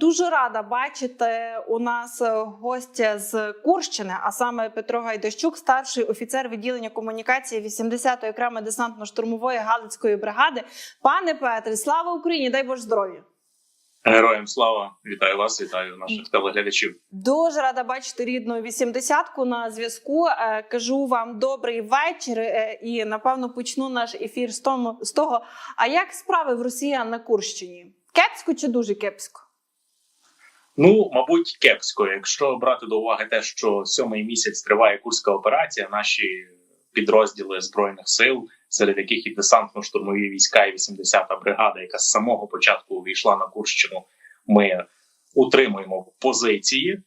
Дуже рада бачити у нас е, гостя з Курщини, а саме Петро Гайдащук, старший офіцер відділення комунікації 80-ї окремої десантно-штурмової галицької бригади. Пане Петре, слава Україні! Дай Боже здоров'я! Героям слава! Вітаю вас, вітаю наших телеглядачів. Дуже рада бачити рідну вісімдесятку на зв'язку. Е, Кажу вам добрий вечір, е, і напевно почну наш ефір з того. А як справи в росіян на Курщині? Кепсько чи дуже кепсько? Ну, мабуть, кепсько. Якщо брати до уваги те, що сьомий місяць триває курська операція, наші підрозділи збройних сил, серед яких і десантно-штурмові війська, і 80-та бригада, яка з самого початку увійшла на Курщину, ми утримуємо позиції.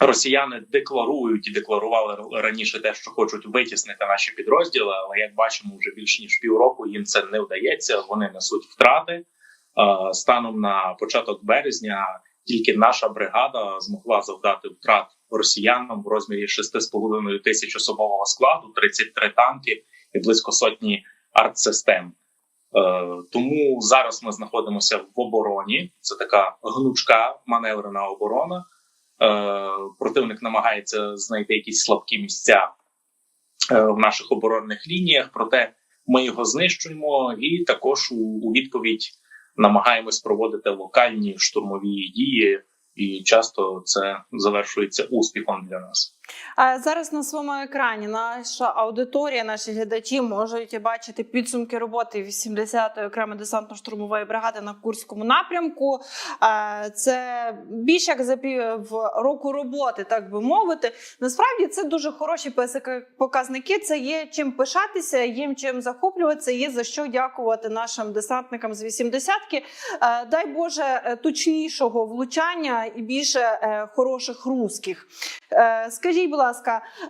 Росіяни декларують і декларували раніше те, що хочуть витіснити наші підрозділи, але як бачимо, вже більш ніж півроку їм це не вдається. Вони несуть втрати. Е, Станом на початок березня тільки наша бригада змогла завдати втрат росіянам в розмірі 6,5 тисяч особового складу, 33 танки і близько сотні артсистем. Е, Тому зараз ми знаходимося в обороні. Це така гнучка маневрена оборона. Е, Противник намагається знайти якісь слабкі місця в наших оборонних лініях, проте ми його знищуємо і також у відповідь намагаємось проводити локальні штурмові дії, і часто це завершується успіхом для нас. А зараз на своєму екрані наша аудиторія, наші глядачі можуть бачити підсумки роботи 80-ї окремої десантно-штурмової бригади на Курському напрямку. Це більше як за пів року роботи, так би мовити. Насправді це дуже хороші показники. Це є чим пишатися, є чим захоплюватися, є за що дякувати нашим десантникам з 80-ки. Е, Дай Боже е, точнішого влучання і більше е, хороших русських. Е, Скажіть, будь ласка, е,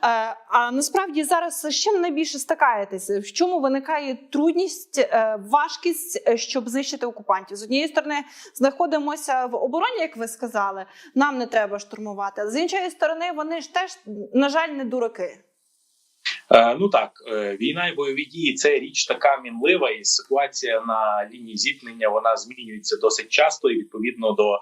а насправді зараз з чим найбільше стикаєтеся? В чому виникає трудність, важкість, щоб знищити окупантів? З однієї сторони, знаходимося в обороні, як ви сказали, нам не треба штурмувати. А з іншої сторони, вони ж теж, на жаль, не дураки. Ну так, війна і бойові дії це річ така мінлива, і ситуація на лінії зіткнення вона змінюється досить часто, і відповідно до,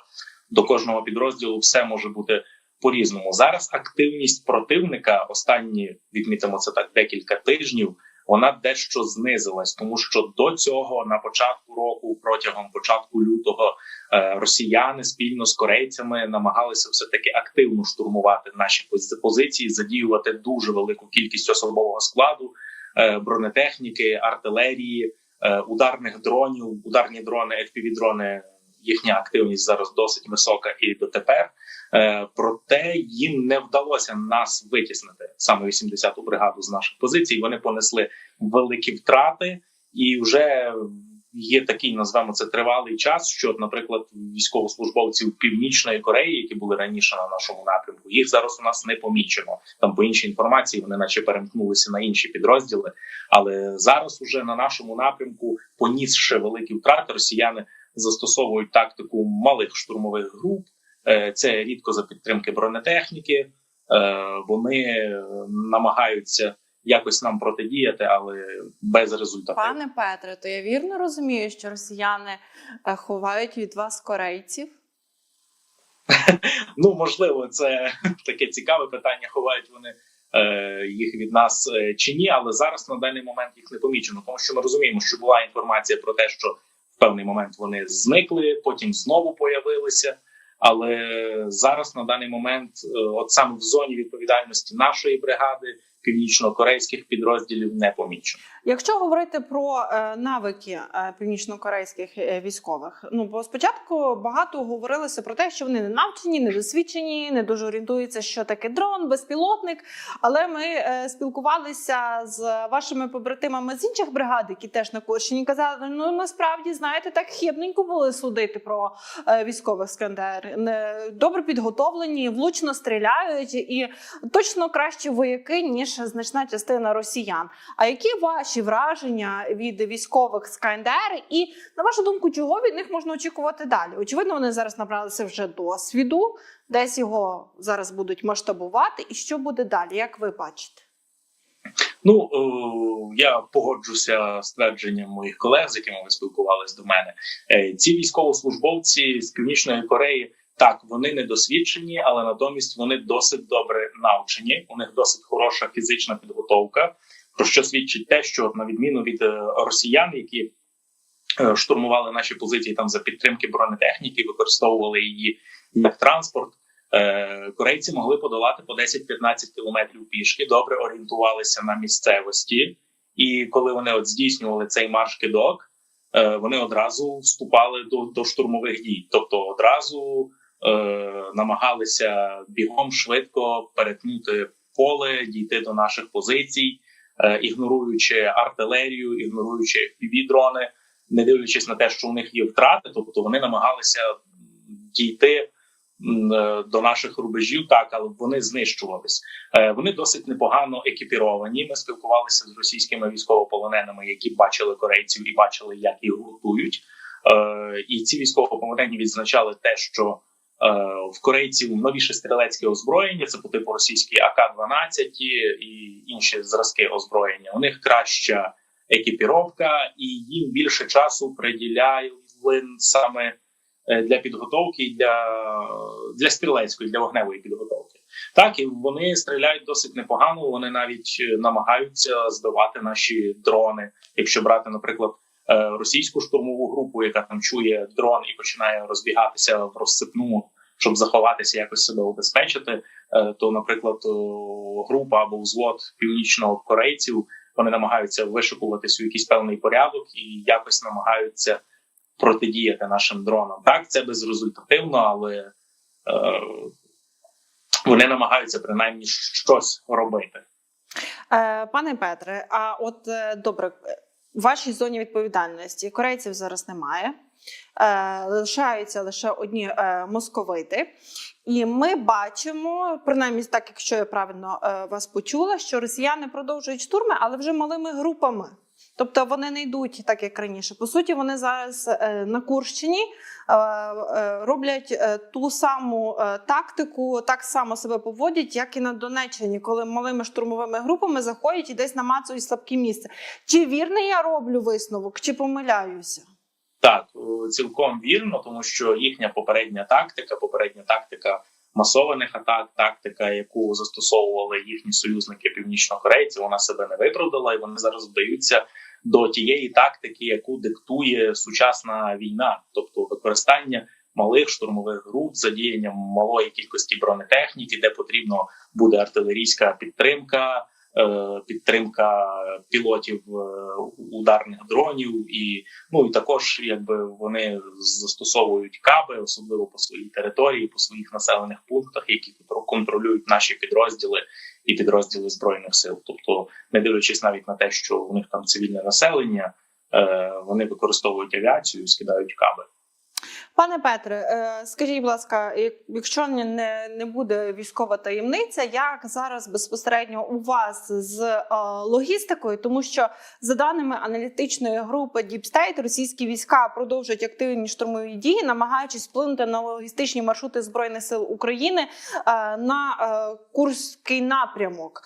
до кожного підрозділу все може бути по-різному. Зараз активність противника, останні відмітимо це так декілька тижнів. Вона дещо знизилась, тому що до цього на початку року, протягом початку лютого, е, росіяни спільно з корейцями намагалися все таки активно штурмувати наші позиції, задіювати дуже велику кількість особового складу, е, бронетехніки, артилерії, е, ударних дронів, ударні дрони, FPV-дрони. Їхня активність зараз досить висока і дотепер. Е, проте їм не вдалося нас витіснити саме 80-ту бригаду з наших позицій. Вони понесли великі втрати, і вже є такий, назвемо це тривалий час. Що, наприклад, військовослужбовців Північної Кореї, які були раніше на нашому напрямку, їх зараз у нас не помічено. Там по іншій інформації вони, наче перемкнулися на інші підрозділи. Але зараз уже на нашому напрямку, понісши великі втрати, росіяни застосовують тактику малих штурмових груп. Е, Це рідко за підтримки бронетехніки. Е, Вони намагаються якось нам протидіяти, але без результатів. Пане Петре, то я вірно розумію, що росіяни е, ховають від вас корейців. Ну можливо, це таке цікаве питання. Ховають вони е, їх від нас чи ні, але зараз на даний момент їх не помічено, тому що ми розуміємо, що була інформація про те, що певний момент вони зникли, потім знову появилися. Але зараз на даний момент, е, от саме в зоні відповідальності нашої бригади, північно-корейських підрозділів не помічено. Якщо говорити про е, навики е, північно-корейських е, військових, ну бо спочатку багато говорилося про те, що вони не навчені, не досвідчені, не дуже орієнтуються, що таке дрон, безпілотник. Але ми спілкувалися з вашими побратимами з інших бригад, які теж на Курщині казали, ну насправді знаєте, так хибненько були судити про військових скандер. Добре підготовлені, влучно стріляють і точно кращі вояки ніж значна частина росіян. А які ваші враження від військових з КНДР? І на вашу думку, чого від них можна очікувати далі? Очевидно, вони зараз набралися вже досвіду, десь його зараз будуть масштабувати. І що буде далі? Як ви бачите? Ну е, я погоджуся з твердженням моїх колег, з якими ви спілкувалися до мене. Е, Ці військовослужбовці з північної Кореї. Так, вони недосвідчені, але натомість вони досить добре навчені. У них досить хороша фізична підготовка. Про що свідчить те, що на відміну від е, росіян, які е, штурмували наші позиції там за підтримки бронетехніки, використовували її як транспорт. Е, Корейці могли подолати по 10-15 кілометрів пішки, добре орієнтувалися на місцевості, і коли вони от здійснювали цей марш-кидок, е, вони одразу вступали до, до штурмових дій, тобто одразу е, намагалися бігом швидко перетнути поле, дійти до наших позицій, е, ігноруючи артилерію, ігноруючи півдрони, не дивлячись на те, що у них є втрати, тобто вони намагалися дійти е, до наших рубежів, так але вони знищувались. Е, Вони досить непогано екіпіровані. Ми спілкувалися з російськими військовополоненими, які бачили корейців і бачили, як їх готують. Е, І ці військовополонені відзначали те, що в корейців новіше стрілецьке озброєння, це по типу російські АК-12 і інші зразки озброєння. У них краща екіпіровка, і їм більше часу приділяють саме е, для підготовки для, для стрілецької, для вогневої підготовки. Так, і вони стріляють досить непогано. Вони навіть е, намагаються збивати наші дрони. Якщо брати, наприклад, е, російську штурмову групу, яка там чує дрон і починає розбігатися в розсипну, щоб заховатися, якось себе убезпечити, е, то, наприклад, група або взвод північно-корейців вони намагаються вишикуватися у якийсь певний порядок і якось намагаються протидіяти нашим дронам. Так, це безрезультативно, але е, вони намагаються принаймні щось робити. Е, Пане Петре, а от е, добре, в вашій зоні відповідальності корейців зараз немає. Е, Лишаються лише одні е, московити. І ми бачимо, принаймні так, якщо я правильно е, вас почула, що росіяни продовжують штурми, але вже малими групами. Тобто вони не йдуть так, як раніше. По суті, вони зараз е, на Курщині е, е, роблять ту саму тактику, так само себе поводять, як і на Донеччині, коли малими штурмовими групами заходять і десь намацують слабкі місця. Чи вірний я роблю висновок, чи помиляюся? Так, цілком вірно, тому що їхня попередня тактика, попередня тактика масованих атак, тактика, яку застосовували їхні союзники північнокорейці, вона себе не виправдала, і вони зараз вдаються до тієї тактики, яку диктує сучасна війна, тобто використання малих штурмових груп, задіянням малої кількості бронетехніки, де потрібно буде артилерійська підтримка. е, Підтримка пілотів е, ударних дронів, і ну і також, якби вони застосовують каби, особливо по своїй території, по своїх населених пунктах, які контролюють наші підрозділи і підрозділи збройних сил. Тобто, не дивлячись навіть на те, що у них там цивільне населення, е, вони використовують авіацію, скидають каби. Пане Петре, е, скажіть, будь ласка, якщо не, не, буде військова таємниця, як зараз безпосередньо у вас з е, логістикою? Тому що за даними аналітичної групи Deep State, російські війська продовжують активні штурмові дії, намагаючись вплинути на логістичні маршрути збройних сил України е, на Курський напрямок.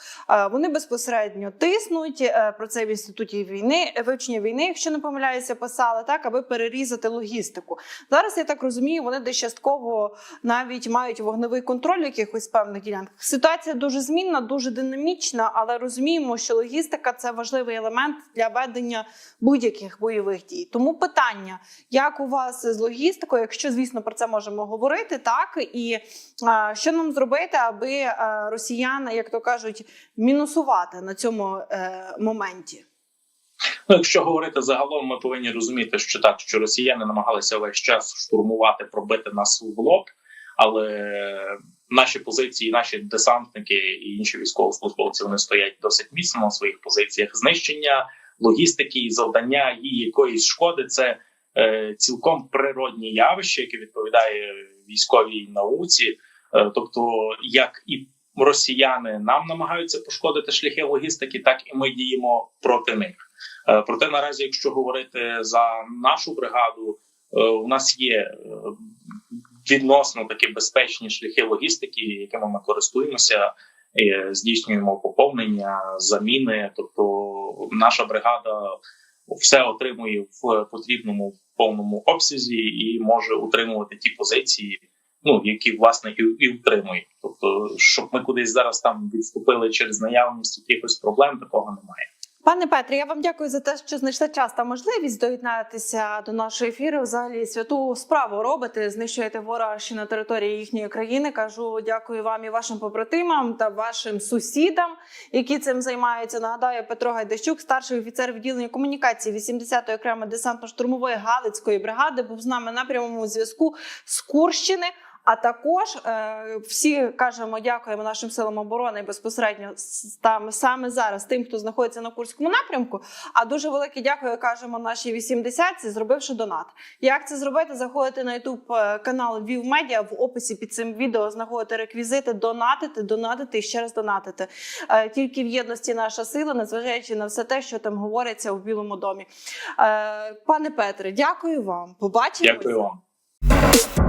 Вони безпосередньо тиснуть про це в інституті війни вивчення війни, якщо не помиляюся, писали так, аби перерізати логістику. Зараз я так розумію, вони десь частково навіть мають вогневий контроль якихось певних ділянках. Ситуація дуже змінна, дуже динамічна, але розуміємо, що логістика це важливий елемент для ведення будь-яких бойових дій. Тому питання, як у вас з логістикою, якщо звісно про це можемо говорити, так і а, що нам зробити, аби а, росіяни, як то кажуть, мінусувати на цьому е, моменті. Ну, якщо говорити загалом, ми повинні розуміти, що так, що росіяни намагалися весь час штурмувати, пробити нас в лоб, але наші позиції, наші десантники і інші військовослужбовці вони стоять досить міцно на своїх позиціях. Знищення логістики і завдання їй якоїсь шкоди це е, цілком природні явище, яке відповідає військовій науці. Е, тобто, як і росіяни нам намагаються пошкодити шляхи логістики, так і ми діємо проти них. Е, Проте наразі, якщо говорити за нашу бригаду, е, у нас є е, відносно такі безпечні шляхи логістики, якими ми користуємося, здійснюємо поповнення, заміни. Тобто, наша бригада все отримує в потрібному повному обсязі і може утримувати ті позиції, ну які власне і, утримує. Тобто, щоб ми кудись зараз там відступили через наявність якихось проблем, такого немає. Пане Петре, я вам дякую за те, що знайшли час та можливість доєднатися до нашого ефіру. Взагалі святу справу робите, знищуєте ворога ще на території їхньої країни. Кажу дякую вам і вашим побратимам та вашим сусідам, які цим займаються. Нагадаю, Петро Гайдащук, старший офіцер відділення комунікації 80-ї окремої десантно-штурмової Галицької бригади, був з нами на прямому зв'язку з Курщини. А також е, всі кажемо дякуємо нашим силам оборони безпосередньо там саме зараз тим, хто знаходиться на курському напрямку. А дуже велике дякую кажемо нашій 80-ці, зробивши донат. Як це зробити? Заходите на YouTube канал Вів Медіа. В описі під цим відео знаходите реквізити, донатити, донатити і ще раз донатити. Е, тільки в єдності наша сила, незважаючи на все те, що там говориться у Білому домі. Е, пане Петре, дякую вам. Побачимося. Дякую вам.